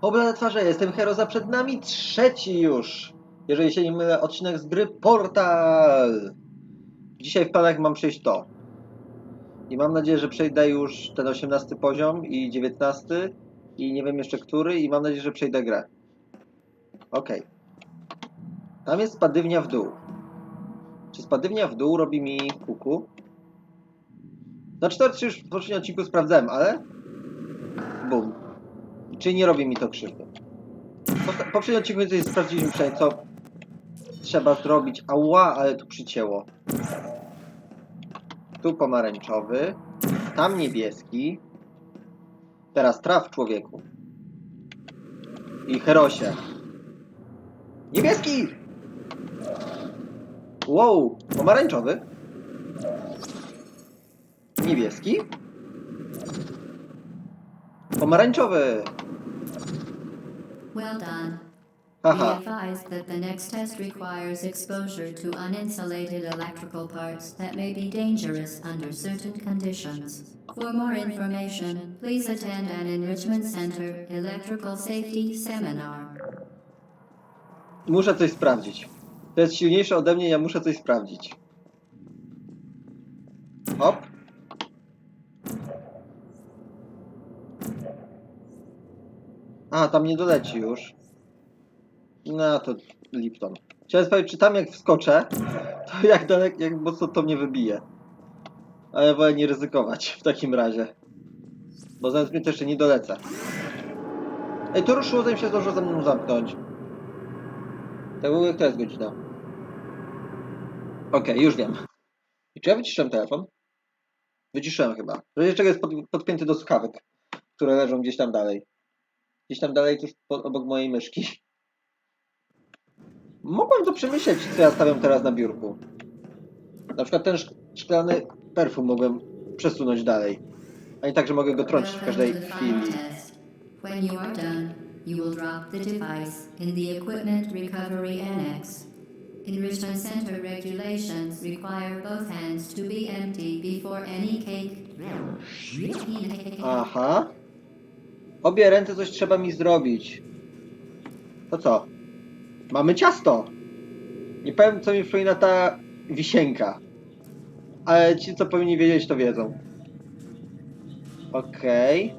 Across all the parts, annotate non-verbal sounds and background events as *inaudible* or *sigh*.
Oblane twarze, jestem Heroza, przed nami trzeci już. Jeżeli się nie mylę, odcinek z gry Portal. Dzisiaj w planach mam przejść to. I mam nadzieję, że przejdę już ten 18 poziom i 19 i nie wiem jeszcze który i mam nadzieję, że przejdę grę. Okej. Tam jest spadywnia w dół. Czy spadywnia w dół robi mi kuku? Znaczy to już w poprzednim odcinku sprawdzałem, ale... Bum. Czyli nie robi mi to krzywdy. W poprzednim odcinku więcej sprawdziliśmy przynajmniej co trzeba zrobić. Ała, ale tu przycięło. Tu pomarańczowy. Tam niebieski. Teraz traf człowieku. I Herosie. Niebieski! Wow, pomarańczowy. Niebieski. Pomarańczowy. Well done. Be uh-huh. advised that the next test requires exposure to uninsulated electrical parts that may be dangerous under certain conditions. For more information, please attend an Enrichment Center Electrical Safety Seminar. Muszę coś sprawdzić. To jest silniejsze ode mnie, ja muszę coś sprawdzić. Hop. A, tam nie doleci już. No to Lipton. Chciałem sprawdzić, czy tam jak wskoczę, to jak daleko, jak mocno to mnie wybije. Ale wolę nie ryzykować w takim razie. Bo zamiast mnie to jeszcze nie dolecę. Ej, to ruszyło, zanim się zdążyło za mną zamknąć. Tak w ogóle jest godzina? Okej, już wiem. I czy ja wyciszyłem telefon? Wyciszyłem chyba. Czego jest pod, podpięty do słuchawek, które leżą gdzieś tam dalej. Gdzieś tam dalej, tuż po, obok mojej myszki. Mogłem to przemyśleć, co ja stawiam teraz na biurku. Na przykład ten szk- szklany perfum mogłem przesunąć dalej. A nie tak, że mogę go trącić w każdej chwili. test. When you are done, you will drop the device in the Equipment Recovery Annex. Enrichment Center regulations require both hands to be empty before any cake. Aha. Obie ręce coś trzeba mi zrobić. To co? Mamy ciasto. Nie powiem, co mi przypomina ta wisienka. Ale ci, co powinni wiedzieć, to wiedzą. Okej.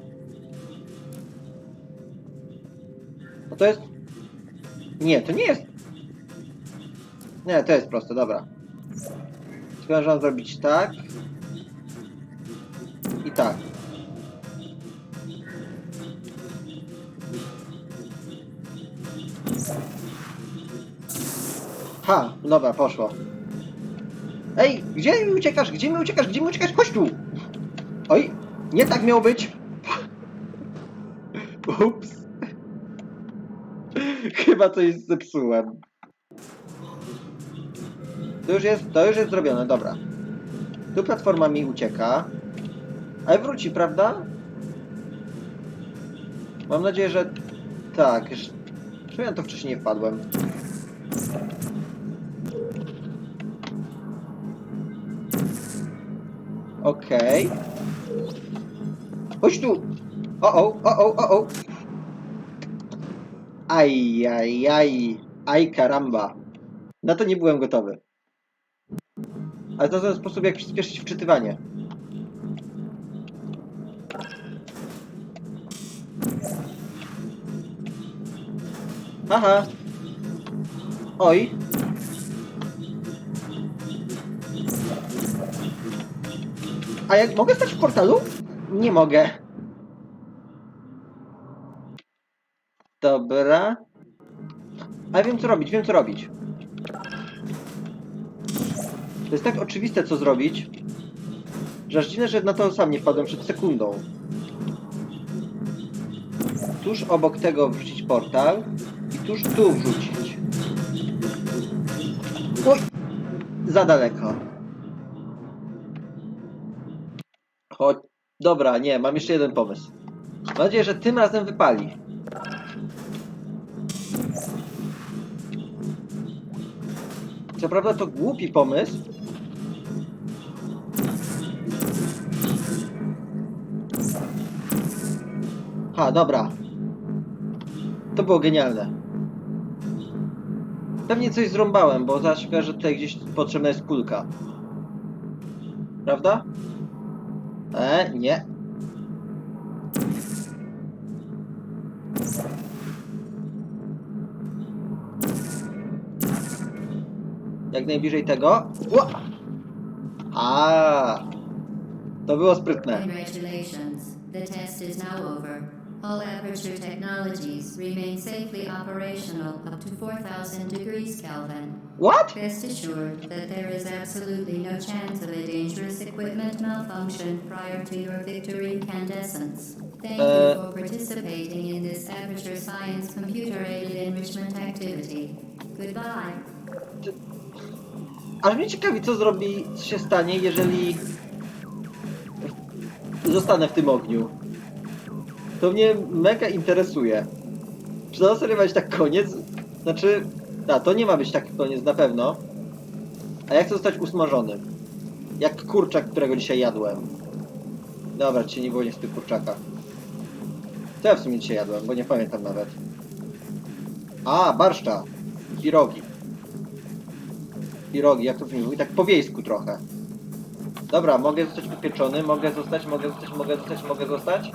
No to jest... Nie, to nie jest... Nie, to jest proste, dobra. Tylko zrobić tak. I tak. Ha, dobra, poszło. Ej, gdzie mi uciekasz? Gdzie mi uciekasz? Gdzie mi uciekasz? Tu! Oj, nie tak miało być. *laughs* Ups. Chyba coś zepsułem. To już jest, to już jest zrobione, dobra. Tu platforma mi ucieka. Ale wróci, prawda? Mam nadzieję, że tak. Czemu ja to wcześniej nie wpadłem? Okej. Chodź tu! O, o, o, o, o, o! Aj, aj, aj, aj karamba. Na to nie byłem gotowy. Ale to ten sposób, jak przyspieszyć wczytywanie. Haha. Oj. A jak mogę stać w portalu? Nie mogę. Dobra. Ale wiem co robić, wiem co robić. To jest tak oczywiste co zrobić, że aż dziwne, że na to sam nie wpadłem przed sekundą. Tuż obok tego wrzucić portal i tuż tu wrzucić. Oj! Za daleko. Chodź. Dobra, nie, mam jeszcze jeden pomysł. Mam nadzieję, że tym razem wypali. Co prawda to głupi pomysł. Ha, dobra. To było genialne. Pewnie coś zrąbałem, bo zaraz się że tutaj gdzieś potrzebna jest kulka. Prawda? E, nie. Jak najbliżej tego. Ła! A, to było sprytne. Congratulations. The test is now over. All Aperture technologies remain safely operational up to 4,000 degrees Kelvin. What? Rest assured that there is absolutely no chance of a dangerous equipment malfunction prior to your victory incandescence. Thank Uh, you for participating in this Aperture Science computer-aided enrichment activity. Goodbye. Aż mnie ciekawi, co zrobi, co się stanie, jeżeli zostanę w tym ogniu. To mnie mega interesuje. Czy to serio ma być tak koniec? Znaczy, a to nie ma być taki koniec na pewno. A ja chcę zostać usmażony. Jak kurczak, którego dzisiaj jadłem. Dobra, dzisiaj nie było niestety kurczaka. Co ja w sumie dzisiaj jadłem, bo nie pamiętam nawet. A, barszcza. Pirogi. Pirogi, jak to w mówi? Tak po wiejsku trochę. Dobra, mogę zostać upieczony, mogę zostać, mogę zostać, mogę zostać, mogę zostać.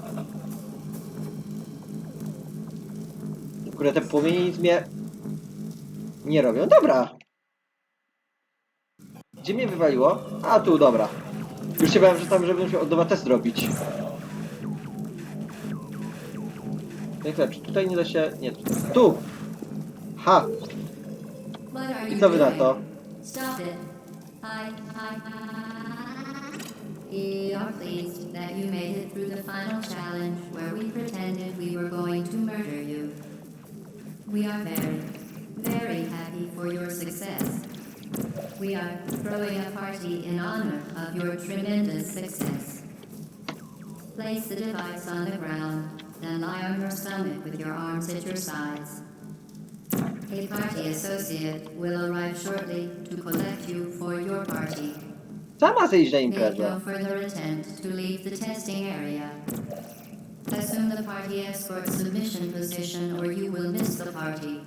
Kurde, te płomienie nic mnie nie robią. Dobra. Gdzie mnie wywaliło? A, tu, dobra. Już się bałem, że tam, żebym musiał od nowa test robić. No i chwilę, czy tutaj nie da się... Nie, tu! Ha! I co wy na to? Stop it. I, I, we are pleased that you made it through the final challenge where we pretended we were going to murder you. We are very, very happy for your success. We are throwing a party in honor of your tremendous success. Place the device on the ground, then lie on your stomach with your arms at your sides. A party associate will arrive shortly to collect you for your party. Sama zejść na Make no further attempt to leave the testing area. Assume the party escort submission position or you will miss the party.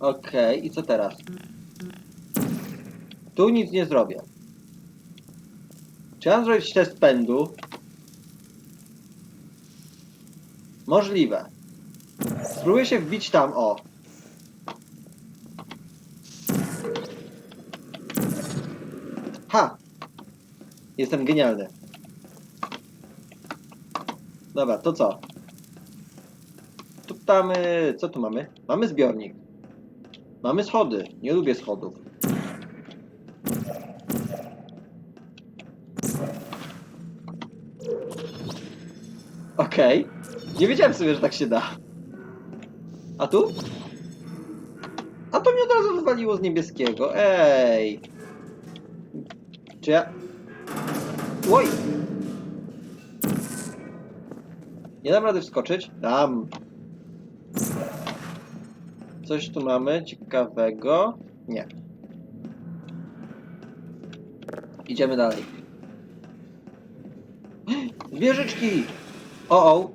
Okej, i co teraz? Tu nic nie zrobię. Czy zrobić test pędu? Możliwe. Spróbuję się wbić tam, o. Ha! Jestem genialny. Dobra, to co? Tu mamy... Co tu mamy? Mamy zbiornik. Mamy schody. Nie lubię schodów. Okej. Nie wiedziałem sobie, że tak się da. A tu? A to mnie od razu wywaliło z niebieskiego. Ej. Czy ja... Oj! Nie dam rady wskoczyć? Dam. Coś tu mamy ciekawego? Nie. Idziemy dalej. Wieżyczki! O, o.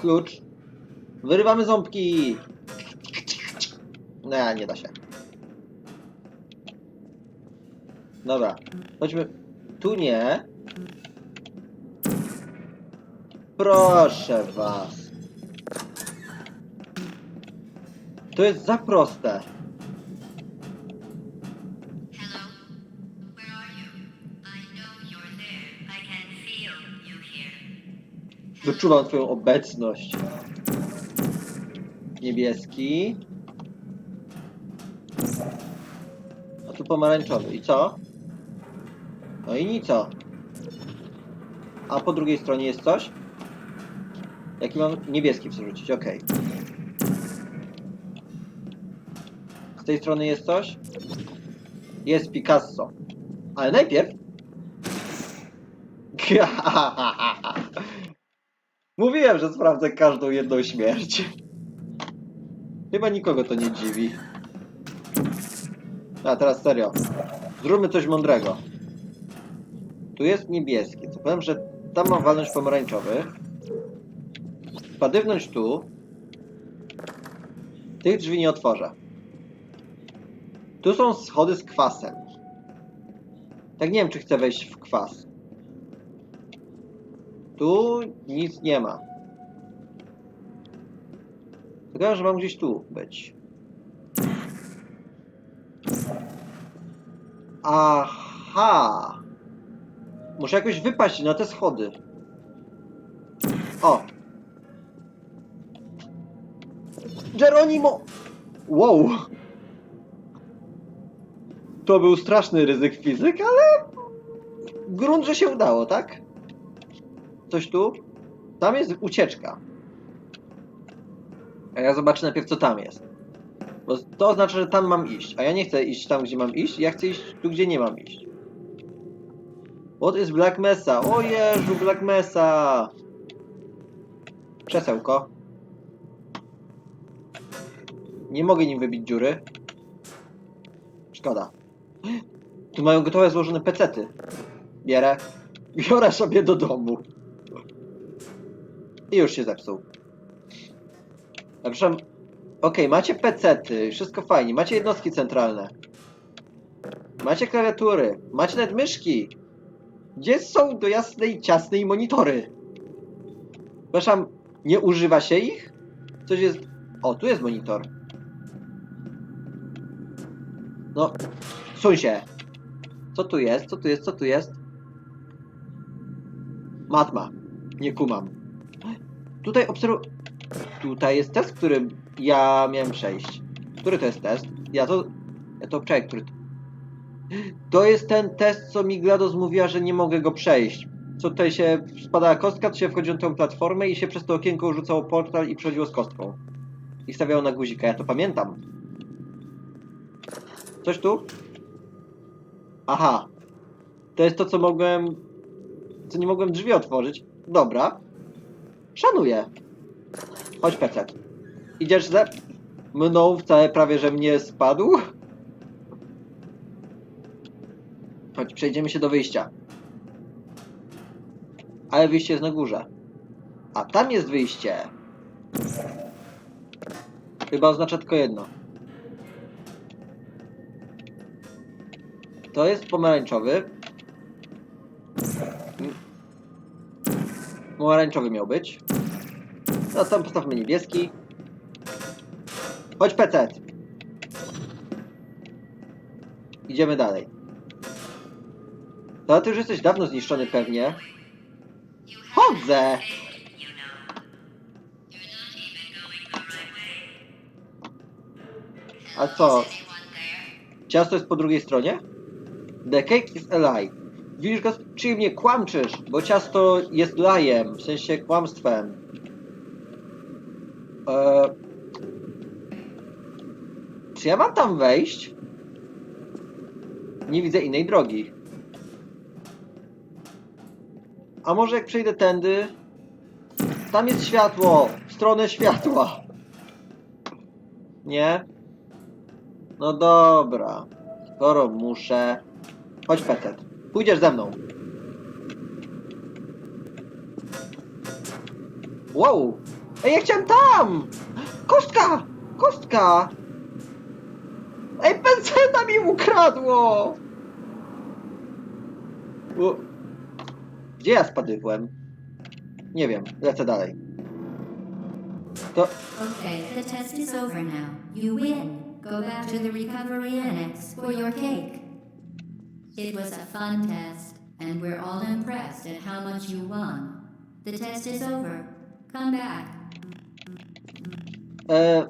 Klucz. Wyrywamy ząbki. Nie, nie da się. Dobra. Chodźmy. Tu nie. Proszę was. To jest za proste. Wyczuwam twoją obecność. Niebieski. A tu pomarańczowy. I co? No i nic. A po drugiej stronie jest coś? Jaki mam niebieski przerzucić? Okej. Z tej strony jest coś? Jest Picasso. Ale najpierw... *laughs* Mówiłem, że sprawdzę każdą jedną śmierć. Chyba nikogo to nie dziwi. A teraz serio. Zróbmy coś mądrego. Tu jest niebieskie. Co powiem, że tam mam walnąć pomarańczowy. Padywnąć tu. Tych drzwi nie otworzę. Tu są schody z kwasem. Tak nie wiem, czy chcę wejść w kwas. Tu nic nie ma. Tylko, że mam gdzieś tu być. Aha! Muszę jakoś wypaść na te schody. O! Geronimo! Wow! To był straszny ryzyk fizyk, ale grunt, że się udało, tak? Coś tu? Tam jest ucieczka. A ja zobaczę najpierw, co tam jest. Bo to oznacza, że tam mam iść. A ja nie chcę iść tam, gdzie mam iść. Ja chcę iść tu, gdzie nie mam iść. What is Black Mesa? O Jezu, Black Mesa! Krzesełko. Nie mogę nim wybić dziury. Szkoda. Tu mają gotowe złożone pecety. Bierę. Biorę sobie do domu. I już się zepsuł. Przepraszam. Okej, macie pecety, wszystko fajnie. Macie jednostki centralne. Macie klawiatury. Macie nawet myszki. Gdzie są do jasnej, ciasnej monitory? Przepraszam, nie używa się ich? Coś jest... O, tu jest monitor. No, suń się. Co tu jest? Co tu jest? Co tu jest? Matma. Nie kumam. Tutaj obserw... Tutaj jest test, który ja miałem przejść. Który to jest test? Ja to... Ja to czekaj, który... To jest ten test, co mi GLaDOS mówiła, że nie mogę go przejść. Co tutaj się spadała kostka, to się wchodziło na tą platformę i się przez to okienko rzucało portal i przechodziło z kostką. I stawiało na guzika, ja to pamiętam. Coś tu? Aha. To jest to, co mogłem... Co nie mogłem drzwi otworzyć. Dobra. Szanuję. Chodź, PC. Idziesz ze mną wcale prawie, że mnie spadł? Chodź, przejdziemy się do wyjścia. Ale wyjście jest na górze. A tam jest wyjście. Chyba oznacza tylko jedno. To jest pomarańczowy. Pomarańczowy miał być. No tam postawmy niebieski. Chodź PC. Idziemy dalej. No ty już jesteś dawno zniszczony pewnie. Chodzę! A co? Ciasto jest po drugiej stronie? The cake is a lie. Widzisz go, mnie kłamczysz, bo ciasto jest lajem, w sensie kłamstwem. Eee, czy ja mam tam wejść? Nie widzę innej drogi. A może jak przejdę tędy? Tam jest światło! W stronę światła! Nie? No dobra. Skoro muszę... Chodź, Petet. Pójdziesz ze mną. Wow! Ej, ja chciałem tam! Kostka! Kostka! Ej, penseta mi ukradło! Gdzie ja spadywłem? Nie wiem, lecę dalej. To... Okay, the test is over now. You win. Go back to the recovery annex for your cake. It was a fun test, and we're all impressed at how much you won. The test is over. Come back. E...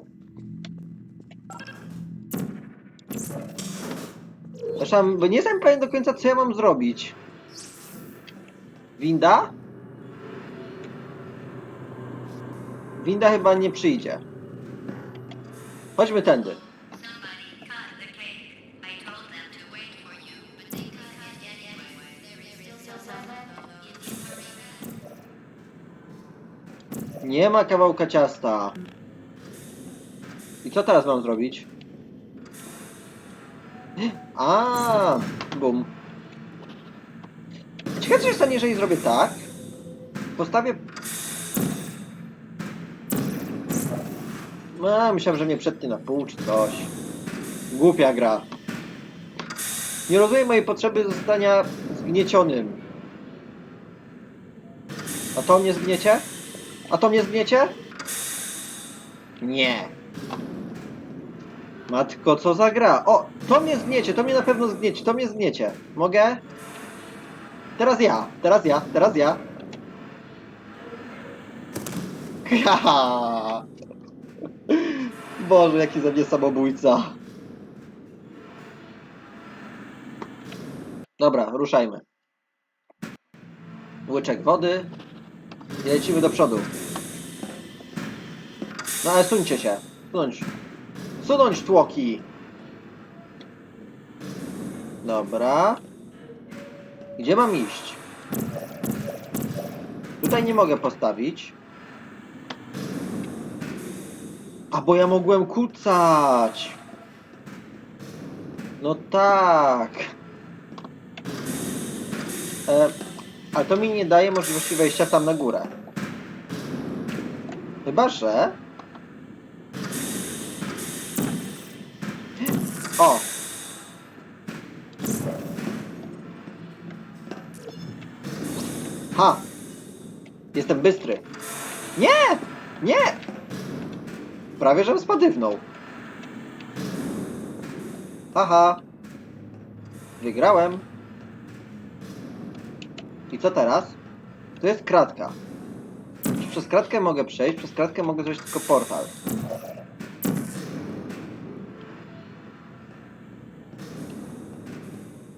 Przepraszam, bo nie jestem pewien do końca, co ja mam zrobić. Winda? Winda chyba nie przyjdzie. Chodźmy tędy. Nie ma kawałka ciasta. I co teraz mam zrobić? A, bum. Ciekawe, co się stanie, jeżeli zrobię tak. postawię... No, myślałem, że mnie przetnie na pół czy coś. Głupia gra. Nie rozumiem mojej potrzeby zostania zgniecionym. A to mnie zgniecie? A to mnie zgniecie? Nie. Matko, co za gra? O, to mnie zgniecie, to mnie na pewno zgniecie, to mnie zgniecie. Mogę? Teraz ja, teraz ja, teraz ja. Haha. Boże, jaki ze mnie samobójca. Dobra, ruszajmy. Łyczek wody. I lecimy do przodu. No ale suńcie się. Sunąć. Sunąć tłoki. Dobra. Gdzie mam iść? Tutaj nie mogę postawić. A bo ja mogłem kucać. No tak. E, ale to mi nie daje możliwości wejścia tam na górę. Chyba, że... O! Ha! Jestem bystry. Nie! Nie! Prawie, żem spadywnął. Haha. Wygrałem. I co teraz? To jest kratka. Przez kratkę mogę przejść? Przez kratkę mogę zrobić tylko portal.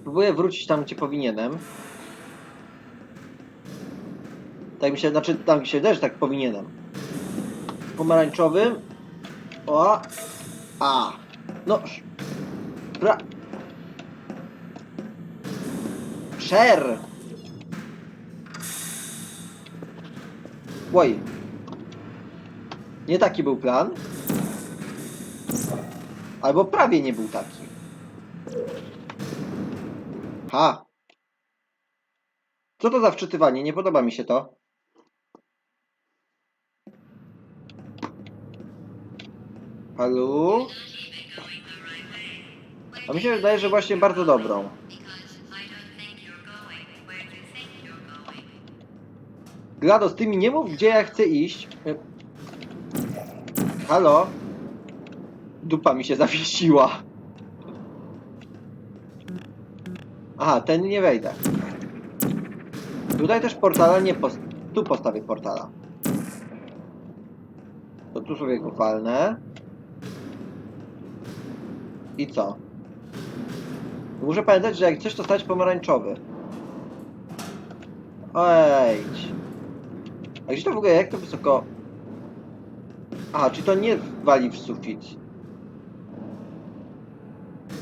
Próbuję wrócić tam, gdzie powinienem. Tak mi się, znaczy, tam mi się też tak powinienem. Pomarańczowym. O! A! No! sz- Pra... Szer! Oj. Nie taki był plan. Albo prawie nie był taki. Ha. Co to za wczytywanie? Nie podoba mi się to. Halo? A mi się wydaje, że właśnie bardzo dobrą. GLaDOS, ty mi nie mów, gdzie ja chcę iść. Halo? Dupa mi się zawiesiła. Aha, ten nie wejdę. Tutaj też portala nie post... Tu postawię portala. To tu sobie go walnę. I co? Muszę pamiętać, że jak coś to stać pomarańczowy. Ojdź. A gdzie to w ogóle, jak to wysoko... Aha, czy to nie wali w sufit?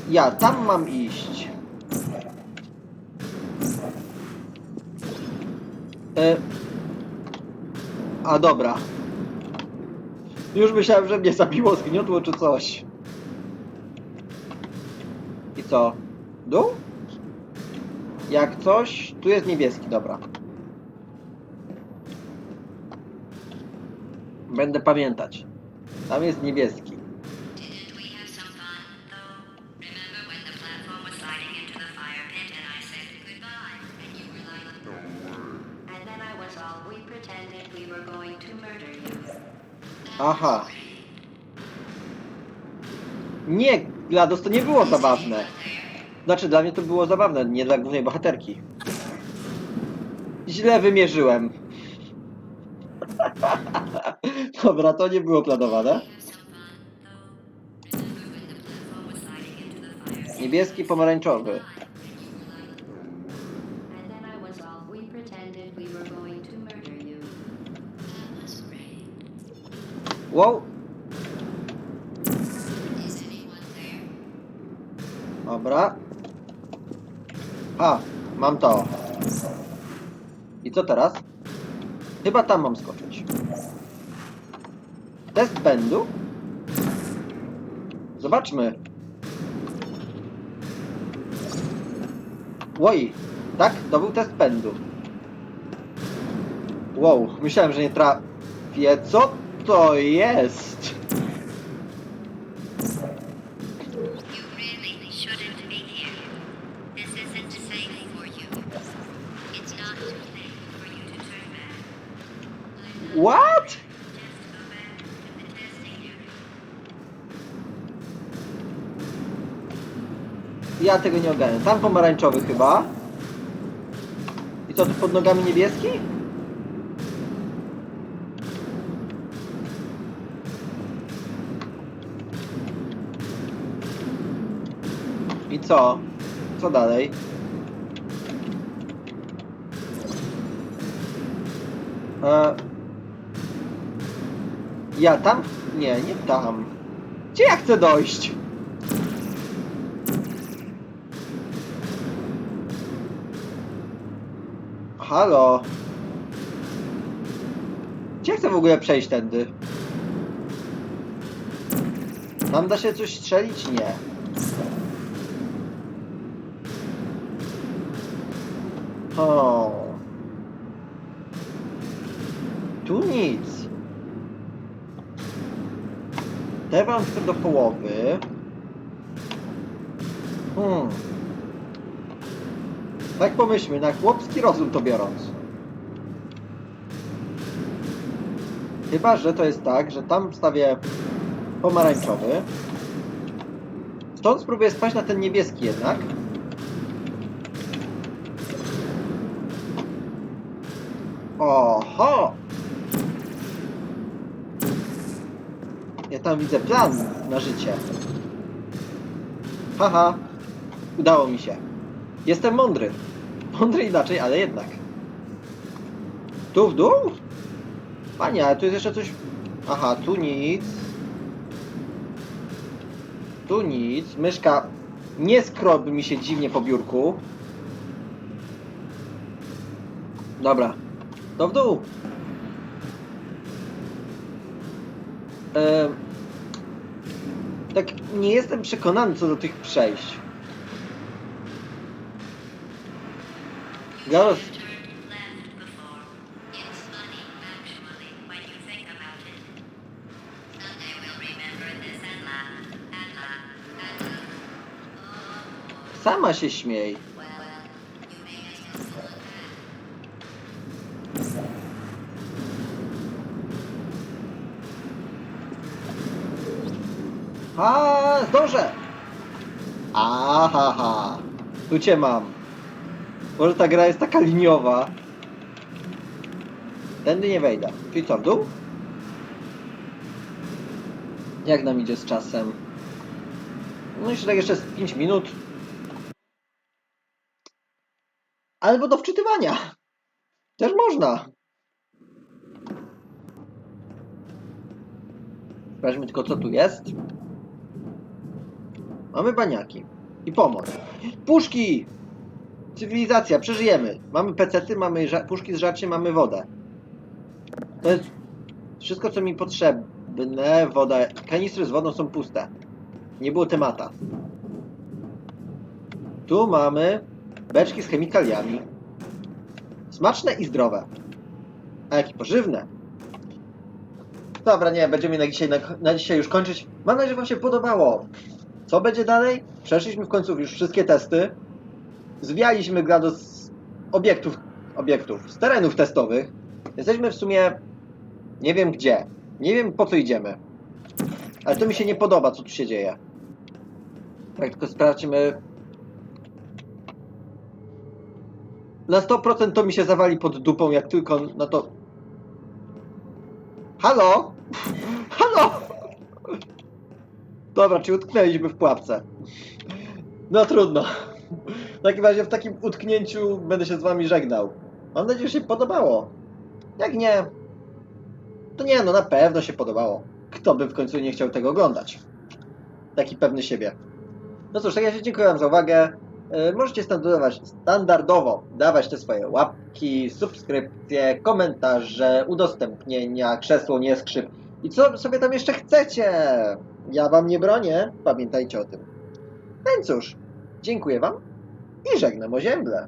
Ja tam mam iść. E... A dobra. Już myślałem, że mnie zabiło, zgniotło czy coś. Co? Dół? Jak coś, tu jest niebieski, dobra. Będę pamiętać. Tam jest niebieski. Aha. Nie, GLaDOS, to nie było zabawne. Znaczy, dla mnie to było zabawne, nie dla głównej bohaterki. Źle wymierzyłem. *laughs* Dobra, to nie było planowane. Niebieski, pomarańczowy. Wow, dobra. A, mam to. I co teraz? Chyba tam mam skoczyć. Test będu? Zobaczmy. Oj, tak? To był test pędu. Wow, myślałem, że nie trafię. Co to jest? You really shouldn't be here. This isn't safe for you. It's not too late for you to turn back. What? Ja tego nie ogarnę. Tam pomarańczowy chyba. I co tu pod nogami niebieski? I co? Co dalej? E... Ja tam? Nie, nie tam. Gdzie ja chcę dojść? Halo? Gdzie chcę w ogóle przejść tędy? Tam da się coś strzelić? Nie. O. Tu nic. Te wam chcę do połowy. Hmm. Tak pomyślmy, na chłopski rozum to biorąc. Chyba, że to jest tak, że tam wstawię pomarańczowy. Stąd spróbuję spaść na ten niebieski jednak. Oho! Ja tam widzę plan na życie. Haha, udało mi się. Jestem mądry. Mądry inaczej, ale jednak. Tu w dół? Panie, ale tu jest jeszcze coś... Aha, tu nic. Tu nic. Myszka nie skrobi mi się dziwnie po biurku. Dobra. To w dół. Ehm, tak nie jestem przekonany co do tych przejść. Garos, You turned left before. It's funny, actually, when you think about it. Someday we'll remember this and laugh, and laugh, and laugh. Oh, sama się śmiej. well, you made it just look back. A, zdążę! Ahaha, tu cię mam. Może ta gra jest taka liniowa. Tędy nie wejdę. Czyli co, w dół? Jak nam idzie z czasem? No jeszcze tak jeszcze z 5 minut. Albo do wczytywania. Też można. Sprawdźmy tylko co tu jest. Mamy baniaki. I pomoc. Puszki! Cywilizacja, przeżyjemy. Mamy pecety, mamy puszki z żarciem, mamy wodę. To jest wszystko, co mi potrzebne. Woda. Kanistry z wodą są puste. Nie było temata. Tu mamy beczki z chemikaliami. Smaczne i zdrowe. A jakie pożywne. Dobra, nie, będziemy na dzisiaj, na, na dzisiaj już kończyć. Mam nadzieję, że Wam się podobało. Co będzie dalej? Przeszliśmy w końcu już wszystkie testy. Zwijaliśmy gra do z obiektów, obiektów, z terenów testowych. Jesteśmy w sumie nie wiem gdzie. Nie wiem po co idziemy. Ale to mi się nie podoba, co tu się dzieje. Tak, tylko sprawdźmy. Na 100% to mi się zawali pod dupą, jak tylko na to... Halo? Halo? Dobra, czy utknęliśmy w pułapce? No trudno. W takim razie w takim utknięciu będę się z wami żegnał. Mam nadzieję, że się podobało. Jak nie, to nie, no na pewno się podobało. Kto by w końcu nie chciał tego oglądać? Taki pewny siebie. No cóż, tak ja się dziękuję za uwagę. E, Możecie standardowo dawać te swoje łapki, subskrypcje, komentarze, udostępnienia, krzesło, nie skrzyp. I co sobie tam jeszcze chcecie? Ja wam nie bronię, pamiętajcie o tym. No cóż, dziękuję wam i żegnam o ziemble.